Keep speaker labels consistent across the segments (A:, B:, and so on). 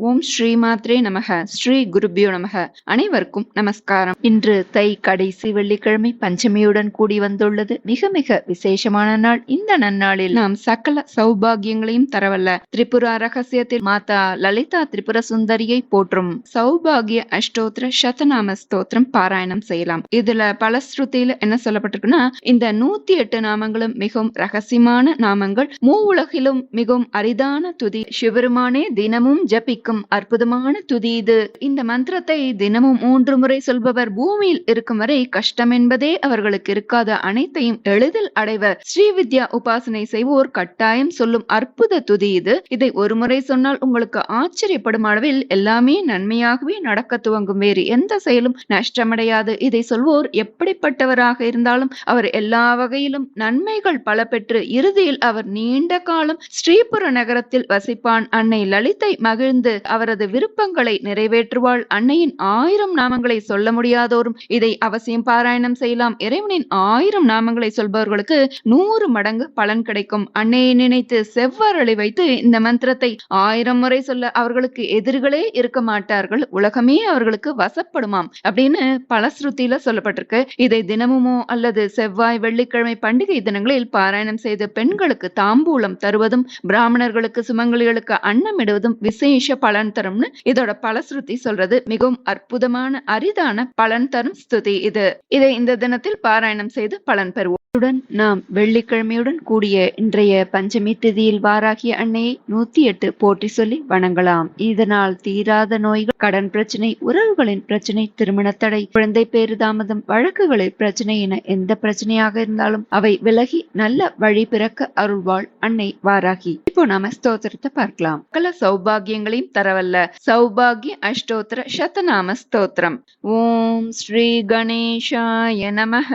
A: ஓம் ஸ்ரீ மாத்ரே நமக. ஸ்ரீ குருபியோ நமக. அனைவருக்கும் நமஸ்காரம். இன்று தை கடைசி வெள்ளிக்கிழமை பஞ்சமியுடன் கூடி வந்துள்ளது. மிக மிக விசேஷமான நாள். இந்த நன்னாளில் நாம் சகல சௌபாகியங்களையும் தரவல்ல. திரிபுரா ரகசியத்தில் மாதா லலிதா திரிபுர சுந்தரியை போற்றும் சௌபாகிய அஷ்டோத்திர சதநாம ஸ்தோத்திரம் பாராயணம் செய்யலாம். இதுல பலஸ்ருதியில என்ன சொல்லப்பட்டிருக்குன்னா இந்த நூத்தி எட்டு நாமங்களும் மிகவும் ரகசியமான நாமங்கள். மூ உலகிலும் மிகவும் அரிதான துதி. சிவருமானே தினமும் ஜபிக்கும் அற்புதமான துதி இது. இந்த மந்திரத்தை தினமும் மூன்று முறை சொல்பவர் பூமியில் இருக்கும் வரை கஷ்டம் என்பதே அவர்களுக்கு இருக்காத. அனைத்தையும் எளிதில் அடைவர் ஸ்ரீவித்யா உபாசனை செய்வோர் கட்டாயம் சொல்லும் அற்புத துதி இது. இதை ஒரு முறை சொன்னால் உங்களுக்கு ஆச்சரியப்படும் அளவில் எல்லாமே நன்மையாகவே நடக்க துவங்கும். வேறு எந்த செயலும் நஷ்டமடையாது. இதை சொல்வோர் எப்படிப்பட்டவராக இருந்தாலும் அவர் எல்லா வகையிலும் நன்மைகள் பல பெற்று இறுதியில் அவர் நீண்ட காலம் ஸ்ரீபுர நகரத்தில் வசிப்பான். அன்னை லலிதை மகிழ்ந்து அவரது விருப்பங்களை நிறைவேற்றுவாள். அன்னையின் ஆயிரம் நாமங்களை சொல்ல முடியாதோரும் இதை அவசியம் பாராயணம் செய்யலாம். இறைவனின் ஆயிரம் நாமங்களை சொல்பவர்களுக்கு நூறு மடங்கு பலன் கிடைக்கும். அன்னையை நினைத்து செவ்வரளி வைத்து இந்த மந்திரத்தை ஆயிரம் முறை சொல்ல அவர்களுக்கு எதிரிகளே இருக்க மாட்டார்கள். உலகமே அவர்களுக்கு வசப்படுமாம் அப்படின்னு பல பலஸ்ருதியில சொல்லப்பட்டிருக்கு. இதை தினமுமோ அல்லது செவ்வாய் வெள்ளிக்கிழமை பண்டிகை தினங்களில் பாராயணம் செய்து பெண்களுக்கு தாம்பூலம் தருவதும் பிராமணர்களுக்கு சுமங்கலிகளுக்கு அன்னமிடுவதும் விசேஷ பலன் தரும்னு இதோட பலஸ்ருதி சொல்றது. மிகவும் அற்புதமான அரிதான பலன் தரும் ஸ்துதி இது. இதை இந்த தினத்தில் பாராயணம் செய்து பலன் பெறுவோம். இத்துடன் நாம் வெள்ளிக்கிழமையுடன் கூடிய இன்றைய பஞ்சமி திதியில் வாராகிய அன்னையை நூத்தி எட்டு போற்றி சொல்லி வணங்கலாம். இதனால் தீராத நோய்கள் கடன் பிரச்சனை உறவுகளின் பிரச்சனை திருமண தடை குழந்தை பேறு தாமதம் வழக்குகளில் பிரச்சனை என எந்த பிரச்சனையாக இருந்தாலும் அவை விலகி நல்ல வழி பிறக்க அருள்வாள் அன்னை வாராகி. இப்போ நாம ஸ்தோத்திரத்தை பார்க்கலாம். கல சௌபாகியங்களையும் தரவல்ல. சௌபாகிய அஷ்டோத்திர சதநாம ஸ்தோத்திரம். ஓம் ஸ்ரீ கணேஷாய நமஹ.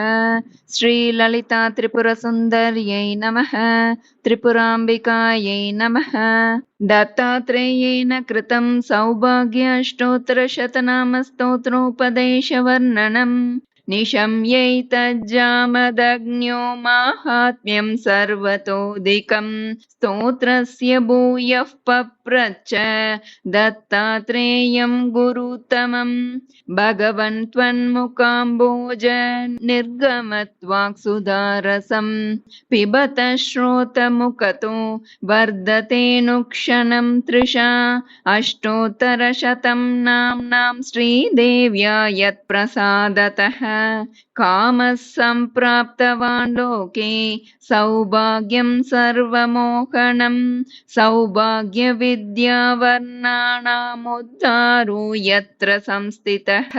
A: ஸ்ரீ லலிதா त्रिपुरसुन्दर्यै नमः त्रिपुराम्बिकायै नमः दत्तात्रेयेन कृतं सौभाग्यष्टोत्तरशतनामस्तोत्रोपदेशवर्णनम् निशम्यैतज्जामदग्न्यो माहात्म्यं सर्वतोदिकं स्तोत्रस्य भूयः पप्रच्छ दत्तात्रेयं गुरुतमम् भगवन् त्वन्मुकाम्बोज निर्गमत्वाक्सुधारसं पिबत श्रोतमुखतो वर्धतेऽनुक्षणं तृषा अष्टोत्तरशतं नाम्नां श्रीदेव्या यत्प्रसादतः कामः सम्प्राप्तवान् लोके सौभाग्यं सर्वमोहनं सौभाग्यविद्यावर्णानामुद्धारो यत्र संस्थितः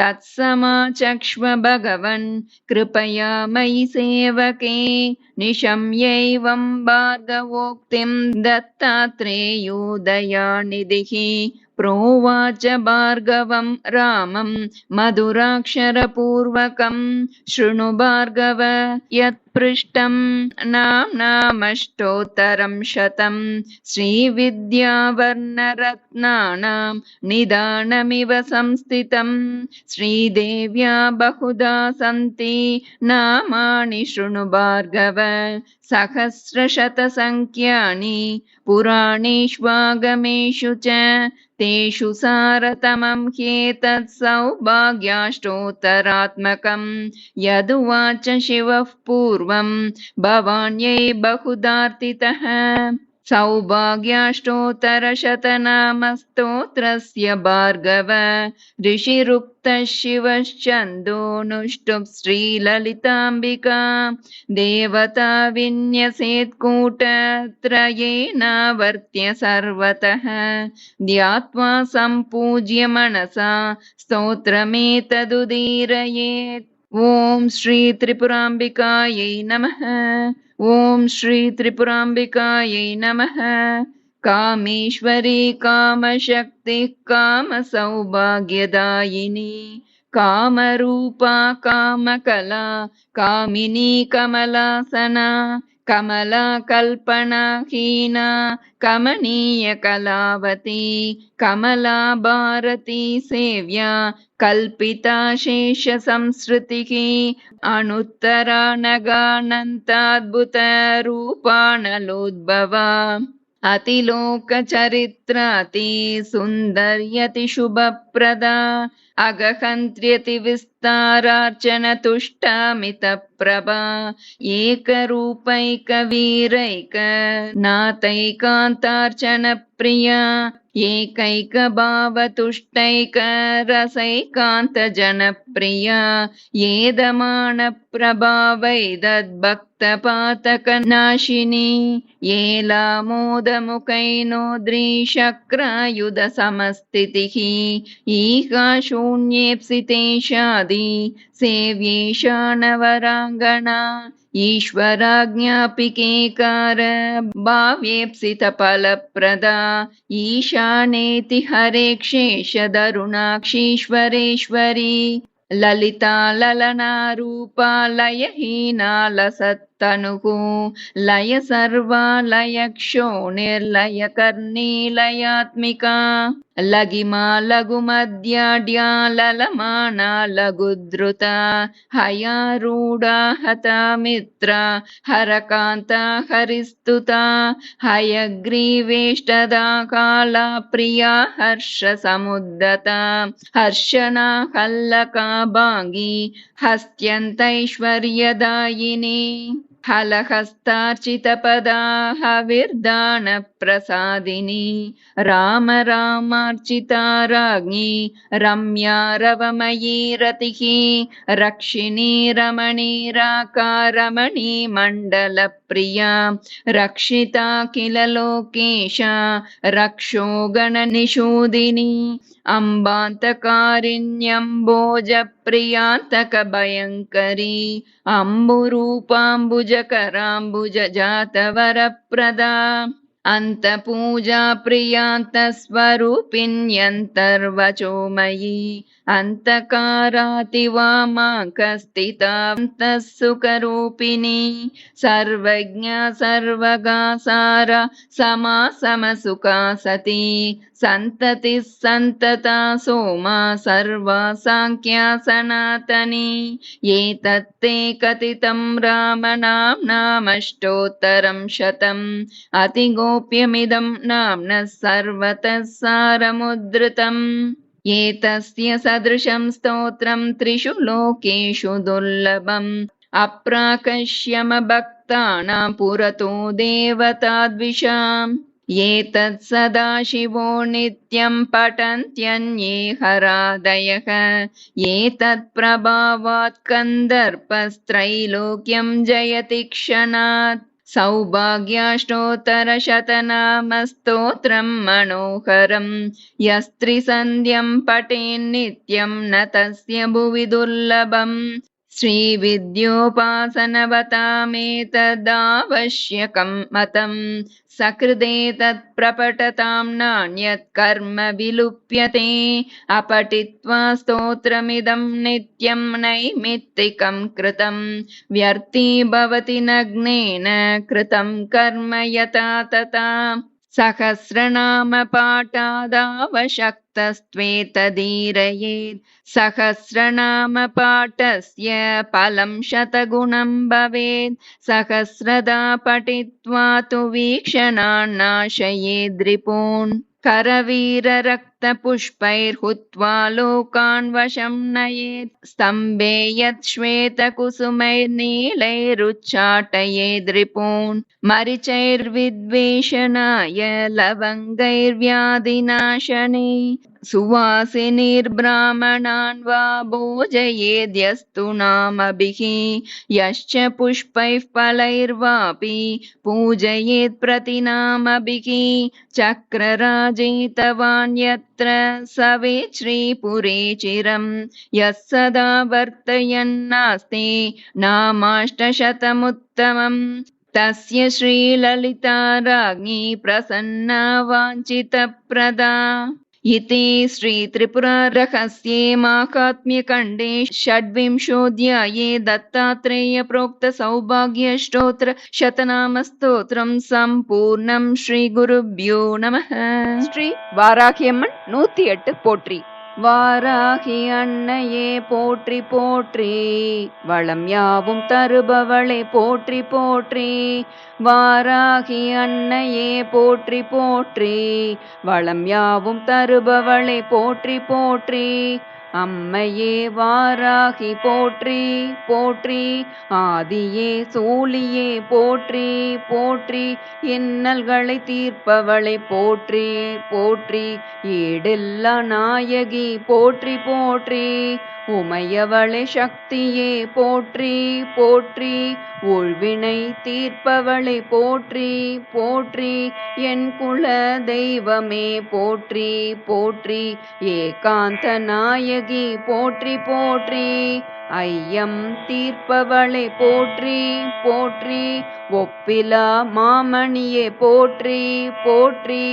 A: तत्समाचक्ष्व भगवन् कृपया मयि सेवके निशम्यैवं भार्गवोक्तिं दत्तात्रेयो दयानिधिः प्रोवाच भार्गवं रामं मधुराक्षरपूर्वकं। शृणु भार्गव यत्पृष्टं नाम्नामष्टोत्तरं शतं। श्रीविद्यावर्णरत्नानां निदानमिव संस्थितं। श्रीदेव्या बहुधा सन्ति नामानि शृणु भार्गव। सहस्रशतसङ्ख्यानि पुराणेष्वागमेषु च तेषु सारतमं ह्येतत् सौभाग्याष्टोत्तरात्मकं यदुवाच शिवः पूर्वं भवान्यै बहुधार्तितः सौभाग्याष्टोत्तरशतनामस्तोत्रस्य भार्गव। ऋषिरुक्तः शिवश्चन्दोनुष्टुप् श्रीललिताम्बिका। देवता विन्यसेत्कूटत्रयेनावर्त्य सर्वतः। ध्यात्वा सम्पूज्य मनसा स्तोत्रमेतदुदीरयेत् ॐ श्रीत्रिपुराम्बिकायै नमः। ॐ श्रीत्रिपुराम्बिकायै नमः। कामेश्वरी कामशक्तिः कामसौभाग्यदायिनी कामरूपा कामकला कामिनी कमलासना कमला कल्पनाहीना कमनीयकलावती कमला भारती सेव्या कल्पिता शेषसंसृतिः अनुत्तरा नगानन्ताद्भुतरूपाणलोद्भवा अतिलोकचरित्राति सुन्दर्यति अगहन्त्र्यति विस्तारार्चनतुष्टामितप्रभा एकरूपैकवीरैक नाथैकान्तार्चनप्रिया एकैकभावतुष्टैकरसैकान्तजनप्रिया येदमाणप्रभावैदद्भक्तपातकनाशिनी एला मोदमुखैनोद्रीशक्रायुधसमस्थितिः ईका शून्येप्सितेशादि सेव्ये शाणवराङ्गणा ईश्वराज्ञापि केकार भाव्येप्सित ईशानेति हरे क्षेशदरुणाक्षीश्वरेश्वरी ललिता ललनारूपा लयहीना लसत् తనుకు లయ సర్వాలయక్షో నిర్లయ కర్ణీలయాత్మిక. లగిమా లఘు మధ్యాడ్యాలమానా లఘుధృత హయారూఢా హత మిత్ర హరకాంత హరిస్తుత. హయగ్రీవేష్టదా కాళ ప్రియా హర్ష సముద్దత హర్షణ హల్లకా భాంగి హస్త్యంతైశ్వర్యదాయిని. हलहस्तार्चितपदा हविर्दानप्रसादिनी राम रामार्चिता राज्ञी रम्या रवमयी रतिः रक्षिणी रमणीराकारमणी मण्डलप्रिया रक्षिता किल लोकेशा रक्षो गणनिषूदिनी अम्बान्तकारिण्यम्बोजप्रियान्तकभयङ्करी अम्बुरूपाम्बुजकराम्बुजजातवरप्रदा अन्तपूजा प्रियान्तस्वरूपिण्यन्तर्वचोमयी अन्तकारातिवामाकस्थितान्तः सुखरूपिणी सर्वज्ञा सर्वगासार समासमसुखा सती। सन्ततिः सन्तता सोमा सर्वा साङ्ख्या सनातनी। एतत्ते कथितं रामनाम्नामष्टोत्तरं शतम्। अतिगोप्यमिदं नाम्नः सर्वतः सारमुद्धृतम् एतस्य सदृशं स्तोत्रं त्रिषु लोकेषु दुर्लभम्। अप्राकश्यमभक्तानां पुरतो देवताद्विषाम्। एतत् सदाशिवो नित्यं पठन्त्यन्ये हरादयः। एतत् प्रभावात् कन्दर्पस्त्रैलोक्यं जयति क्षणात् सौभाग्याष्टोत्तरशतनामस्तोत्रं मनोहरं यस्त्रिसन्ध्यं पठेन्नित्यं न तस्य भुवि दुर्लभम् श्रीविद्योपासनवतामेतदावश्यकं मतं सकृदेतत् प्रपठतां नान्यत् कर्म विलुप्यते अपठित्वा स्तोत्रमिदं नित्यं नैमित्तिकं कृतं। व्यर्थी भवति नग्नेन कृतं कर्म यथा तथा सहस्रनामपाठादावशक्तस्त्वेतदीरयेत् सहस्रनामपाठस्य फलं शतगुणं भवेत् सहस्रदा पठित्वा तु वीक्षणान्नाशयेद्रिपून् करवीररक्तपुष्पैर्हुत्वा लोकान् वशं नयेत् स्तम्भे यत् श्वेतकुसुमैर्नीलैरुच्चाटयेद्रिपून् मरिचैर्विद्वेषणाय लवङ्गैर्व्याधिनाशने सुवासिनिर्ब्राह्मणान् वा भोजयेद्यस्तु नामभिः यश्च पुष्पैः फलैर्वापि पूजयेत् प्रतिनामभिः चक्रराजेतवान् यत्र सवेत् श्रीपुरे चिरं यः सदा वर्तयन्नास्ति नामाष्टशतमुत्तमम् तस्य श्रीललिता राज्ञी प्रसन्ना वाञ्छितप्रदा इति श्रीत्रिपुरारहस्ये माहात्म्यखण्डे षड्विंशोऽध्याये दत्तात्रेयप्रोक्तसौभाग्यष्टोत्र शतनामस्तोत्रं सम्पूर्णं श्रीगुरुभ्यो நமः ஸ்ரீ வாராகியம்மன் நூத்தி எட்டு போற்றி வாராகி அன்னையே போற்றி போற்றி. வளம் யாவும் தருபவளை போற்றி போற்றி. வாராகி அன்னையே போற்றி போற்றி. வளம் யாவும் தருபவளை போற்றி போற்றி. அம்மையே வாராகி போற்றி போற்றி ஆதியே சூழியே போற்றி போற்றி இன்னல்களை தீர்ப்பவளை போற்றி போற்றி ஈடெல்லா நாயகி போற்றி போற்றி. உமையவளை சக்தியே போற்றி போற்றி. உள்வினை தீர்ப்பவளை போற்றி போற்றி. என் குல தெய்வமே போற்றி போற்றி. ஏகாந்த நாயகி போற்றி போற்றி. ஐயம் தீர்ப்பவளை போற்றி போற்றி ஒப்பிலா மாமணியே போற்றி போற்றி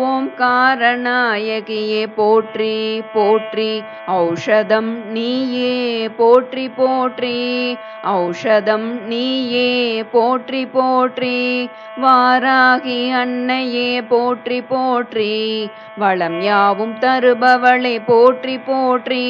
A: ஓம் ஓம்காரநாயகியே போற்றி போற்றி ஔஷதம் நீயே போற்றி போற்றி ஔஷதம் நீயே போற்றி போற்றி வாராகி அன்னையே போற்றி போற்றி வளம் யாவும் தருபவளை போற்றி போற்றி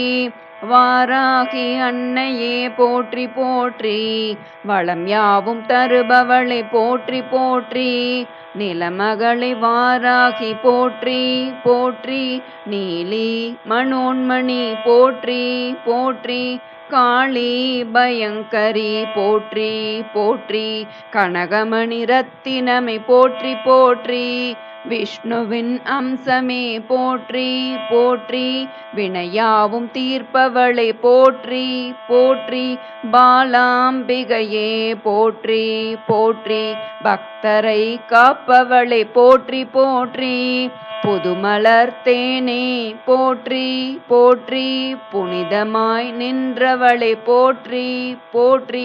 A: வாராகி அன்னையே போற்றி போற்றி. வளம் யாவும் தருபவளை போற்றி போற்றி. நிலமகளை வாராகி போற்றி போற்றி. நீலி மனோன்மணி போற்றி போற்றி. காளி பயங்கரி போற்றி போற்றி. கனகமணி ரத்தினமை போற்றி போற்றி. விஷ்ணுவின் அம்சமே போற்றி போற்றி வினையாவும் தீர்ப்பவளை போற்றி போற்றி பாலாம்பிகையே போற்றி போற்றி பக்தரை காப்பவளை போற்றி போற்றி. புதுமலர் தேனே போற்றி போற்றி புனிதமாய் நின்றவளை போற்றி போற்றி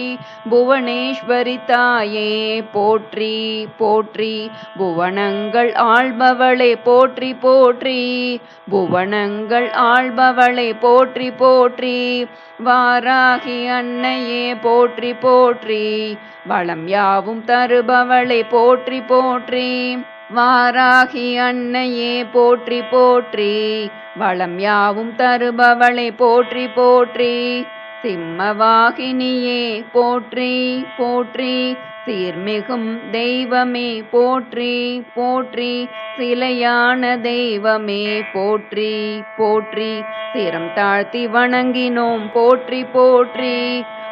A: புவனேஸ்வரி தாயே போற்றி போற்றி புவனங்கள் ஆள்பவளை போற்றி போற்றி புவனங்கள் ஆள்பவளை போற்றி போற்றி வாராகி அன்னையே போற்றி போற்றி வளம் யாவும் தருபவளை போற்றி போற்றி. வாராகி அன்னையே போற்றி போற்றி. வளம் யாவும் தருபவளை போற்றி போற்றி. சிம்மவாகினியே போற்றி போற்றி. சீர்மிகும் தெய்வமே போற்றி போற்றி. சிலையான தெய்வமே போற்றி போற்றி. சிரம் தாழ்த்தி வணங்கினோம் போற்றி போற்றி.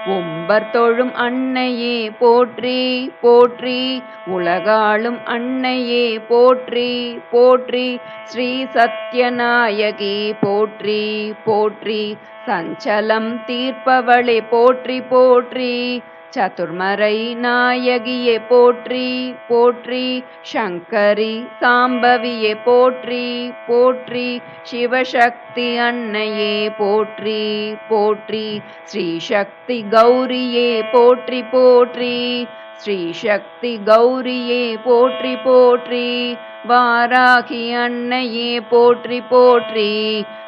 A: ஒம்பர் தொழும் அன்னையே போற்றி போற்றி. உலகாளும் அன்னையே போற்றி போற்றி. ஸ்ரீ சத்யநாயகி போற்றி போற்றி. சஞ்சலம் தீர்ப்பவளை போற்றி போற்றி. சதுர்மறை நாயகியே போற்றி போற்றி. சங்கரி சாம்பவியே போற்றி போற்றி. சிவசக்தி அன்னையே போற்றி போற்றி. ஸ்ரீசக்தி கௌரியே போற்றி போற்றி. ஸ்ரீசக்தி கௌரியே போற்றி போற்றி. வாராகி அன்னையே போற்றி போற்றி.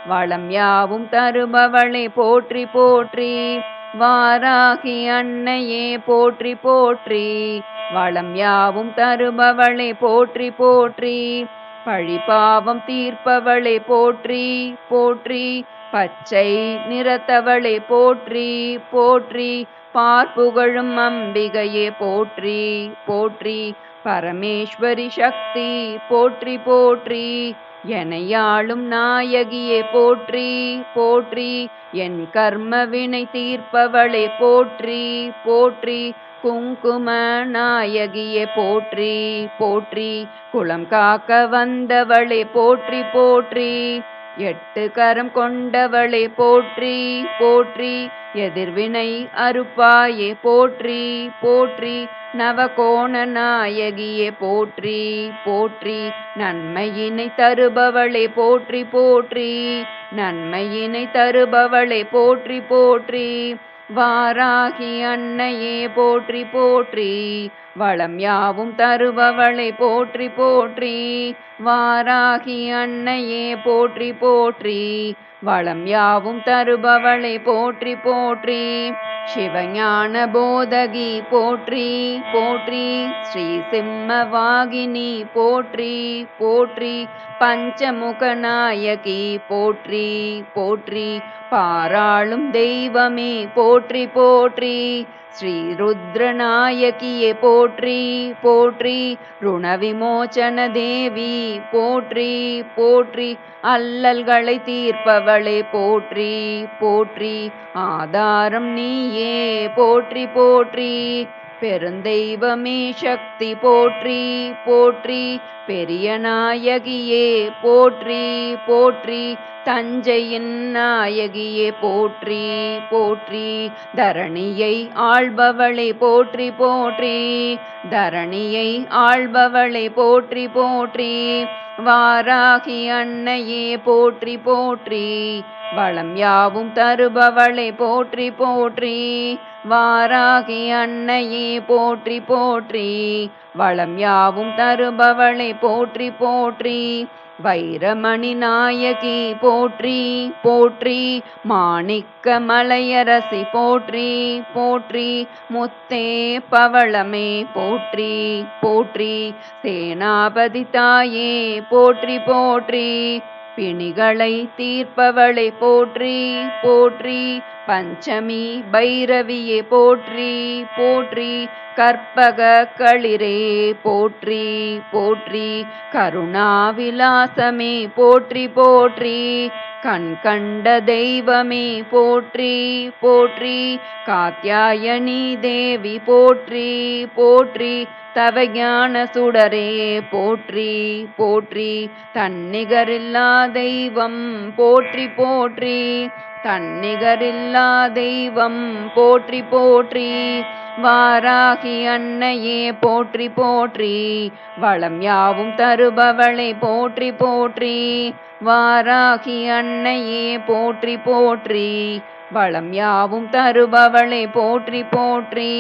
A: வளம் யாவும் தருபவளை போற்றி போற்றி. வாராகி அன்னையே போற்றி போற்றி. வளம் யாவும் தருபவளை போற்றி போற்றி. பழிபாவம் தீர்ப்பவளை போற்றி போற்றி. பச்சை நிறத்தவளை போற்றி போற்றி. பார்ப்புகழும் அம்பிகையே போற்றி போற்றி. பரமேஸ்வரி சக்தி போற்றி போற்றி. எனையாளும் நாயகியே போற்றி போற்றி. என் கர்ம வினை தீர்ப்பவளே போற்றி போற்றி. குங்கும நாயகியே போற்றி போற்றி. குளம் காக்க வந்தவளே போற்றி போற்றி. எட்டு கரம் கொண்டவளே போற்றி போற்றி. எதிர்வினை அறுப்பாயே போற்றி போற்றி நவகோண நாயகியே போற்றி போற்றி நன்மையினை தருபவளை போற்றி போற்றி நன்மையினை தருபவளை போற்றி போற்றி வாராகி அன்னையே போற்றி போற்றி வளம் யாவும் தருபவளை போற்றி போற்றி வாராகி அன்னையே போற்றி போற்றி வளம் யாவும் தருபவளை போற்றி போற்றி.
B: சிவஞான போதகி போற்றி போற்றி. ஸ்ரீ சிம்மவாகினி போற்றி போற்றி. பஞ்சமுக நாயகி போற்றி போற்றி. பாராளும் தெய்வமே போற்றி போற்றி. ஸ்ரீ ருத்ரநாயகியே போற்றி போற்றி ருணவிமோச்சன தேவி போற்றி போற்றி அல்லல்களை தீர்ப்பவளே போற்றி போற்றி ஆதாரம் நீயே போற்றி போற்றி. பெருந்தெய்வமே சக்தி போற்றி போற்றி. பெரிய நாயகியே போற்றி போற்றி. தஞ்சையின் நாயகியே போற்றி போற்றி. தரணியை ஆள்பவளை போற்றி போற்றி. தரணியை ஆள்பவளை போற்றி போற்றி. வாராகி அன்னையே போற்றி போற்றி. வளம் யாவும் தருபவளை போற்றி போற்றி. வாராகி அன்னையே போற்றி போற்றி. வளம் யாவும் தருபவளை போற்றி போற்றி. வைரமணி நாயகி போற்றி போற்றி. மாணிக்க மலையரசி போற்றி போற்றி. முத்தே பவளமே போற்றி போற்றி. சேனாபதி தாயே போற்றி போற்றி. பிணிகளை தீர்ப்பவளை போற்றி போற்றி பஞ்சமி பைரவியே போற்றி போற்றி கற்பக களிரே போற்றி போற்றி கருணாவிலாசமே போற்றி போற்றி. கண் கண்ட தெய்வமே போற்றி போற்றி. காத்தியாயணி தேவி போற்றி போற்றி. தவஞான சுடரே போற்றி போற்றி. தன்னிகரில்லா தெய்வம் போற்றி போற்றி. தன்னிகரில்லா தெய்வம் போற்றி போற்றி வாராகி அன்னையே போற்றி போற்றி வளம் யாவும் தருபவளை போற்றி போற்றி வாராகி அன்னையே போற்றி போற்றி வளம் யாவும் தருபவளை போற்றி போற்றி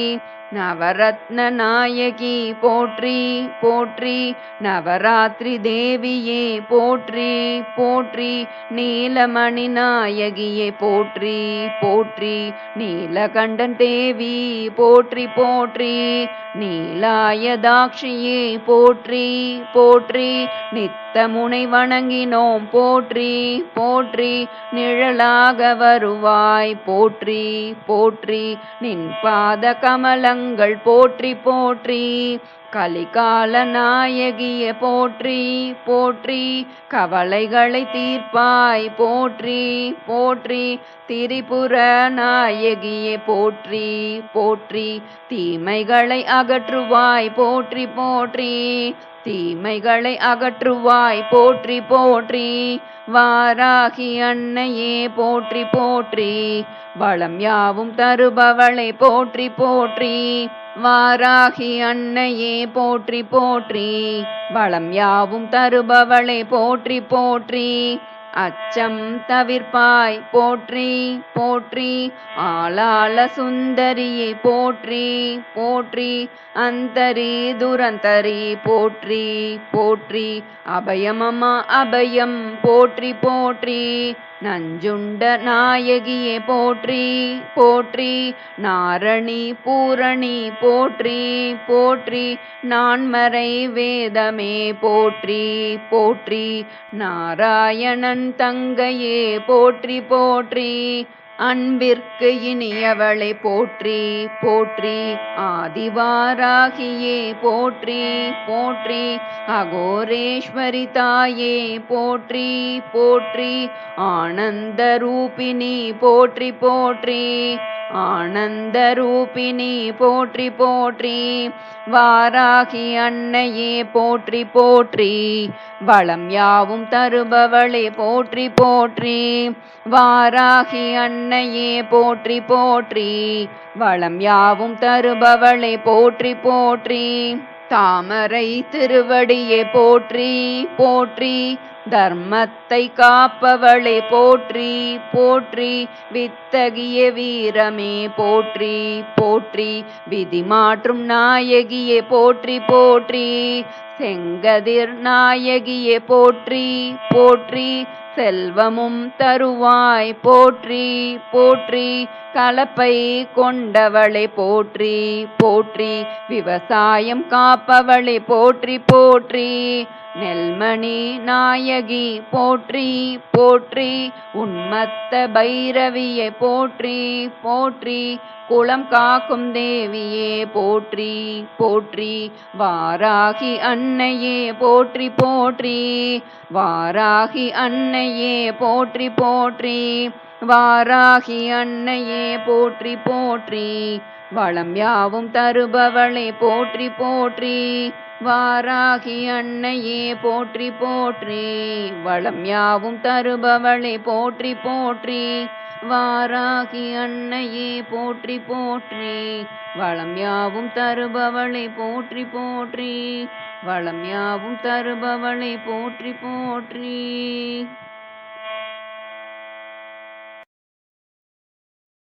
B: நவரத்ன நாயகி போற்றி போற்றி. நவராத்திரி தேவியே போற்றி போற்றி. நீலமணி நாயகியே போற்றி போற்றி. நீலகண்டன் தேவி போற்றி போற்றி. நீலாயதாட்சியே போற்றி போற்றி. நித்தமுனை வணங்கினோம் போற்றி போற்றி. நிழலாக வருவாய் போற்றி போற்றி. நின் பாத கமலங்கள் போற்றி போற்றி கலிகால நாயகிய போற்றி போற்றி கவலைகளை தீர்ப்பாய் போற்றி போற்றி திரிபுர நாயகியே போற்றி போற்றி தீமைகளை அகற்றுவாய் போற்றி போற்றி. தீமைகளை அகற்றுவாய். போற்றி போற்றி. வாராகி அன்னையே போற்றி போற்றி. வளம் யாவும் தருபவளை போற்றி போற்றி. வாராகி அன்னையே போற்றி போற்றி. வளம் யாவும் தருபவளை போற்றி போற்றி. அச்சம் தவிர்ப்பாய். போற்றி போற்றி ஆளாள சுந்தரியை போற்றி போற்றி அந்தரி துரந்தரி போற்றி போற்றி அபயமமா அபயம் போற்றி போற்றி. நஞ்சுண்ட நாயகியே போற்றி போற்றி நாரணி பூரணி போற்றி போற்றி நான்மறை வேதமே போற்றி போற்றி நாராயணன் தங்கையே போற்றி போற்றி. அன்பிற்கு இனியவளை போற்றி போற்றி ஆதிவாராகியே போற்றி போற்றி அகோரேஸ்வரி தாயே போற்றி போற்றி ஆனந்த ரூபிணி போற்றி போற்றி ஆனந்த ரூபிணி போற்றி போற்றி வாராகி அன்னையே போற்றி போற்றி வளம் யாவும் தருபவளே போற்றி போற்றி வாராகி அன்னை உன்னையே போற்றி போற்றி. வளம் யாவும் தருபவளே போற்றி போற்றி. தாமரை திருவடியே போற்றி போற்றி. தர்மத்தை காப்பவளே போற்றி போற்றி வித்தகிய வீரமே போற்றி போற்றி விதி மாற்றும் நாயகியே போற்றி போற்றி செங்கதிர் நாயகியே போற்றி போற்றி செல்வமும் தருவாய் போற்றி போற்றி கலப்பை கொண்டவளை போற்றி போற்றி விவசாயம் காப்பவளை போற்றி போற்றி நெல்மணி நாயகி போற்றி போற்றி உன்மத்த பைரவியை போற்றி போற்றி குளம் காக்கும் தேவியே போற்றி போற்றி வாராகி அன்னையே போற்றி போற்றி வாராகி அன்னையே போற்றி போற்றி வாராகி அன்னையே போற்றி போற்றி வளம் யாவும் தருபவளை போற்றி போற்றி. வாராகி அன்னையே போற்றி போற்றி வளம் யாவும் தருபவளை போற்றி போற்றி. வாராகி அன்னையே போற்றி போற்றி வளம் யாவும் தருபவளை போற்றி போற்றி. வளம் யாவும் தருபவளை போற்றி போற்றி.